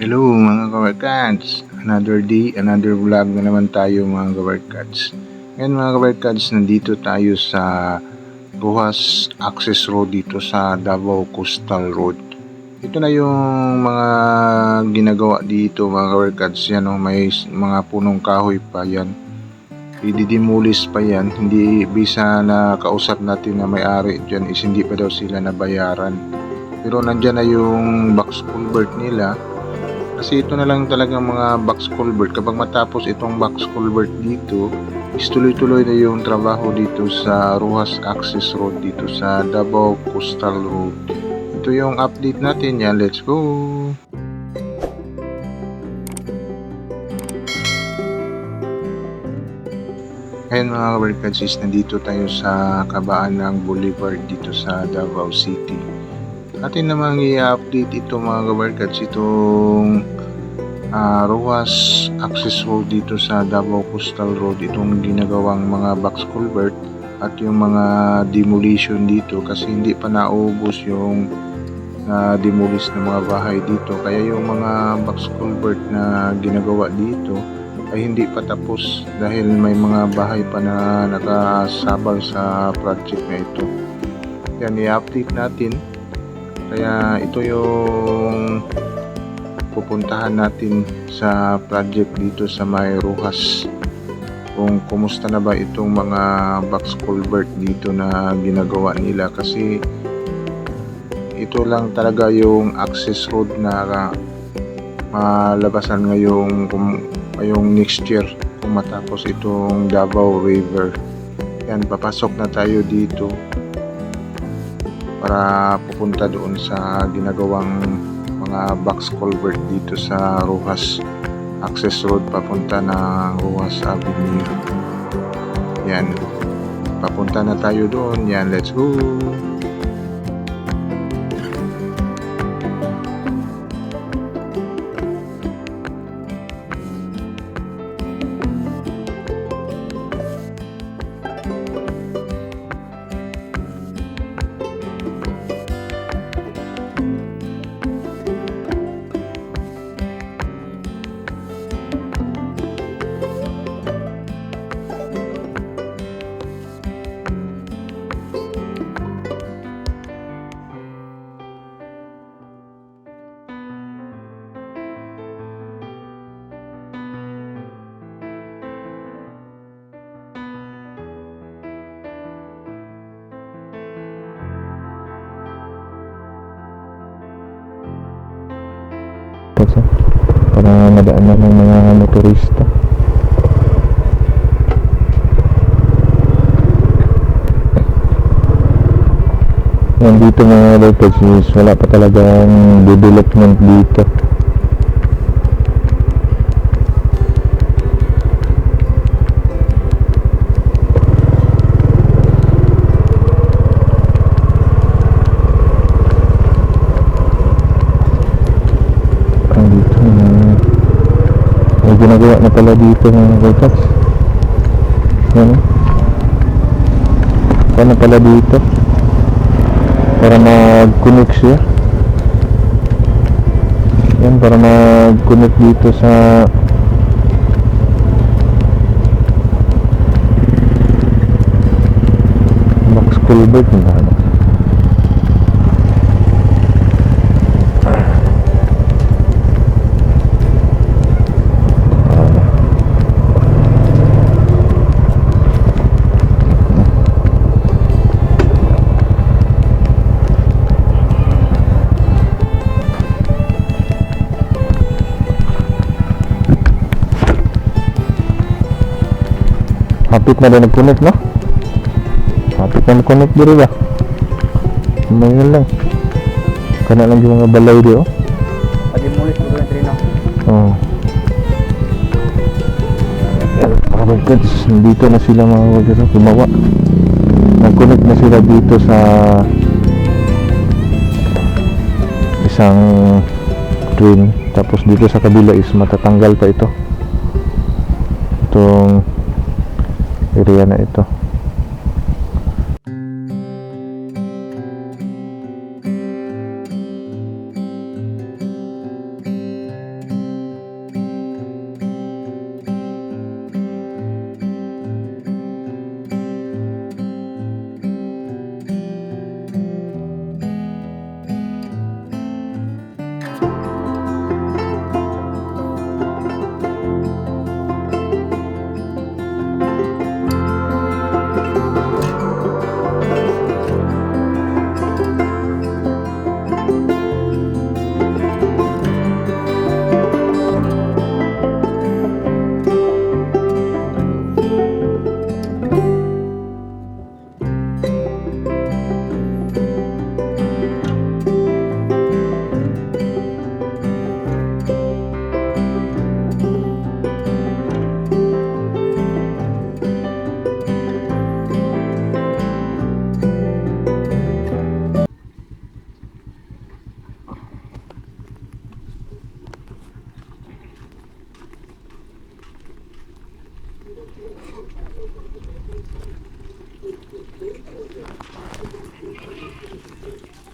Hello mga kabarkads! Another day, another vlog na naman tayo mga kabarkads. Ngayon mga kabarkads, nandito tayo sa Rojas Access Road dito sa Davao Coastal Road. Ito na yung mga ginagawa dito mga kabarkads. Yan o, may mga punong kahoy pa yan. Ididimulis pa yan. Hindi bisa na kausap natin na may-ari dyan is hindi pa daw sila nabayaran. Pero nandyan na yung box culvert nila kasi ito na lang talaga mga box culvert. Kapag matapos itong box culvert dito, is tuloy-tuloy na yung trabaho dito sa Rojas Access Road dito sa Davao Coastal Road. Ito yung update natin yan. Let's go! Ngayon mga kabarkads, nandito tayo sa kabaan ng Boulevard dito sa Davao City. Atin namang i-update ito mga kabarkads, itong uh, Rojas Access Road dito sa Davao Coastal Road, itong ginagawang mga box culvert at yung mga demolition dito kasi hindi pa naubos yung na demolish ng mga bahay dito. Kaya yung mga box culvert na ginagawa dito ay hindi pa tapos dahil may mga bahay pa na nakasabal sa project na ito. Yan i-update natin kaya ito yung pupuntahan natin sa project dito sa May Rojas. Kung kumusta na ba itong mga box culvert dito na ginagawa nila. Kasi ito lang talaga yung access road na malabasan ngayong ngayong next year kung matapos itong Davao River. Yan papasok na tayo dito para pupunta doon sa ginagawang mga box culvert dito sa Rojas access road papunta ng Rojas Avenue. Yan. Papunta na tayo doon. Yan let's go para madaanan ng mga motorista. Nandito mga locals is wala pa talagang development dito ang dito na may ginagawa na pala dito mga locals yan. Paano pala dito? Para mag-connect siya. Yan para mag-connect dito sa box culvert. Na Hapit na rin nag-connect, no? Hapit na nag-connect dito ba? Mayroon lang. Kana lang yung mga balay di, oh. Pag-imulis mo yung trino. Oh. Mga bagkads, dito na sila mga bagkads, gumawa. Nag-connect na sila dito sa isang twin. Tapos dito sa kabila is matatanggal pa ito. Itong area na ito.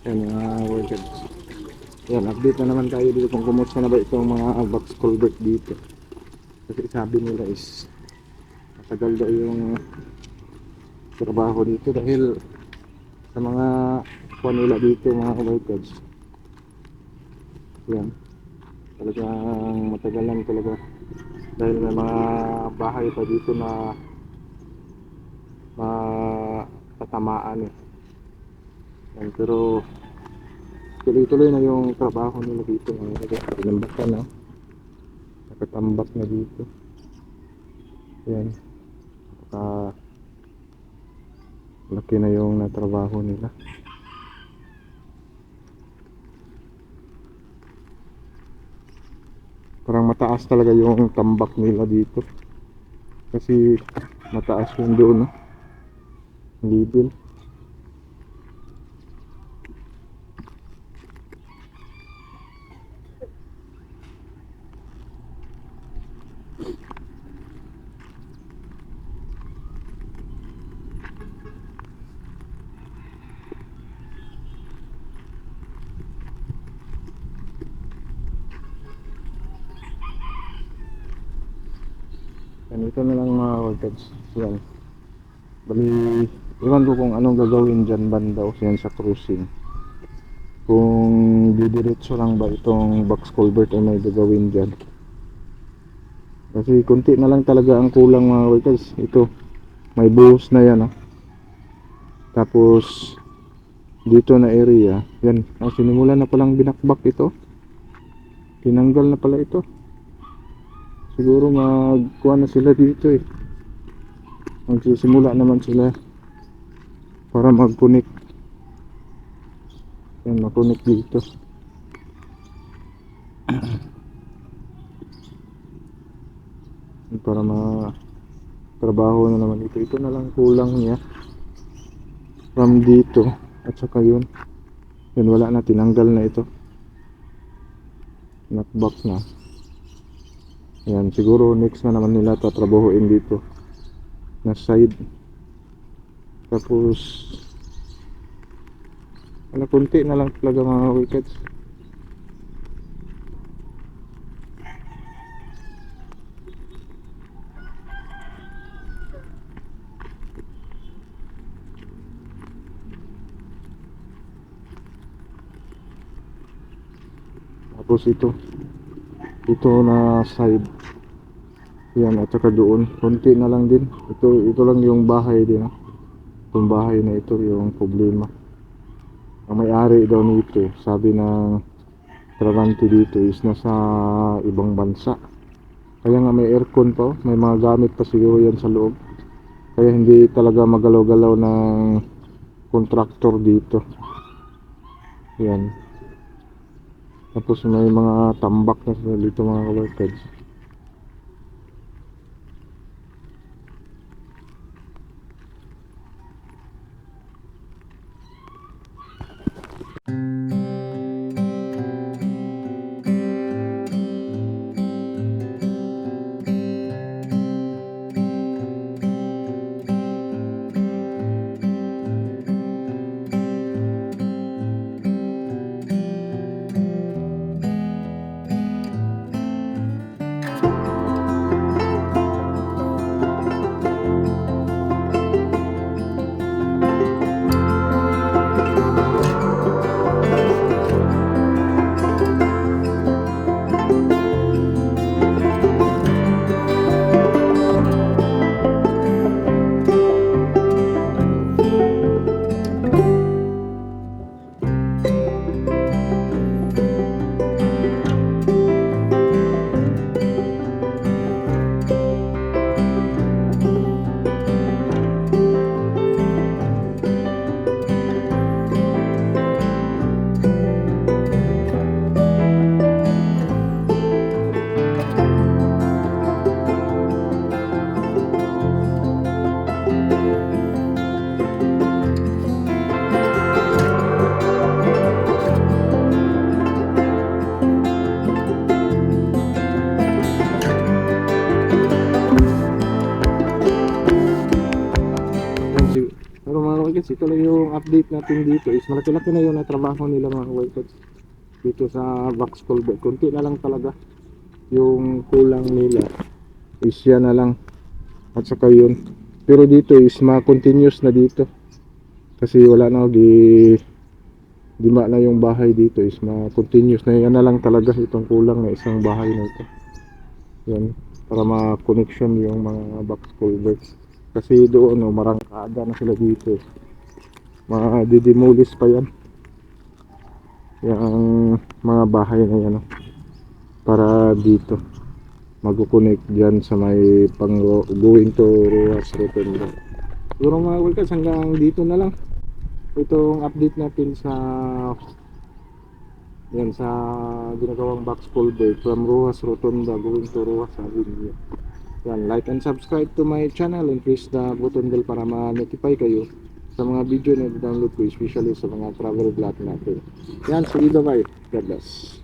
Yan mga workers. Yan, update na naman tayo dito kung kumusta na ba itong mga box culvert dito. Kasi sabi nila is matagal daw yung trabaho dito dahil sa mga kuha nila dito mga workers. Yan. Talagang matagal lang talaga. Dahil may mga bahay pa dito na matatamaan eh. Yan, pero tuloy-tuloy na yung trabaho nila dito workers. Tinambak ka na. Nakatambak na dito. Yan. Saka laki na yung natrabaho nila. Parang mataas talaga yung tambak nila dito. Kasi mataas yung doon, no? Level. Ganito na lang mga workers. Yan. Bali, iwan ko kung anong gagawin dyan banda o yan sa cruising. Kung didiretso lang ba itong box culvert ay may gagawin dyan. Kasi konti na lang talaga ang kulang mga workers. Ito, may buhos na yan. Oh. Tapos, dito na area. Yan, oh, sinimula na palang binakbak ito. Tinanggal na pala ito. Siguro magkuha na sila dito eh. Magsisimula naman sila para magpunik. Yan, mapunik dito. para ma trabaho na naman ito. Ito na lang kulang niya. From dito at saka yun. Yan wala na tinanggal na ito. Knockback na. Yan, siguro next na naman nila tatrabahuin dito na side. Tapos ano kunti na lang talaga mga wickets. Tapos ito ito na side yan at saka doon. Konti na lang din. Ito ito lang yung bahay din ah. itong bahay na ito yung problema. Ang may-ari daw nito sabi ng trabante dito is nasa ibang bansa. Kaya nga may aircon pa oh. may mga gamit pa siguro yan sa loob. Kaya hindi talaga magalaw-galaw ng contractor dito. Yan. Tapos may mga tambak na dito mga workers. Update natin dito is malaki-laki na yung natrabaho nila mga workers dito sa Vax Colbert. Kunti na lang talaga yung kulang nila is yan na lang at saka yun. Pero dito is ma-continuous na dito kasi wala na gi lima na yung bahay dito is ma-continuous na yan na lang talaga itong kulang na isang bahay na ito. Yan para ma-connection yung mga box culverts. Kasi doon, no, marangkada na sila dito. Mga-demolish pa yan. Yung mga bahay na yan, no, para dito. Mag-connect dyan sa may pang going to Ruas Rotunda. Siguro mga workers, hanggang dito na lang. Itong update natin sa yan sa ginagawang box culvert from Ruas Rotunda going to Ruas Avenue. Yan, like and subscribe to my channel and press the button bell para ma-notify kayo sa mga video na download ko, especially sa mga travel vlog natin. Yan, sige bye-bye. God bless.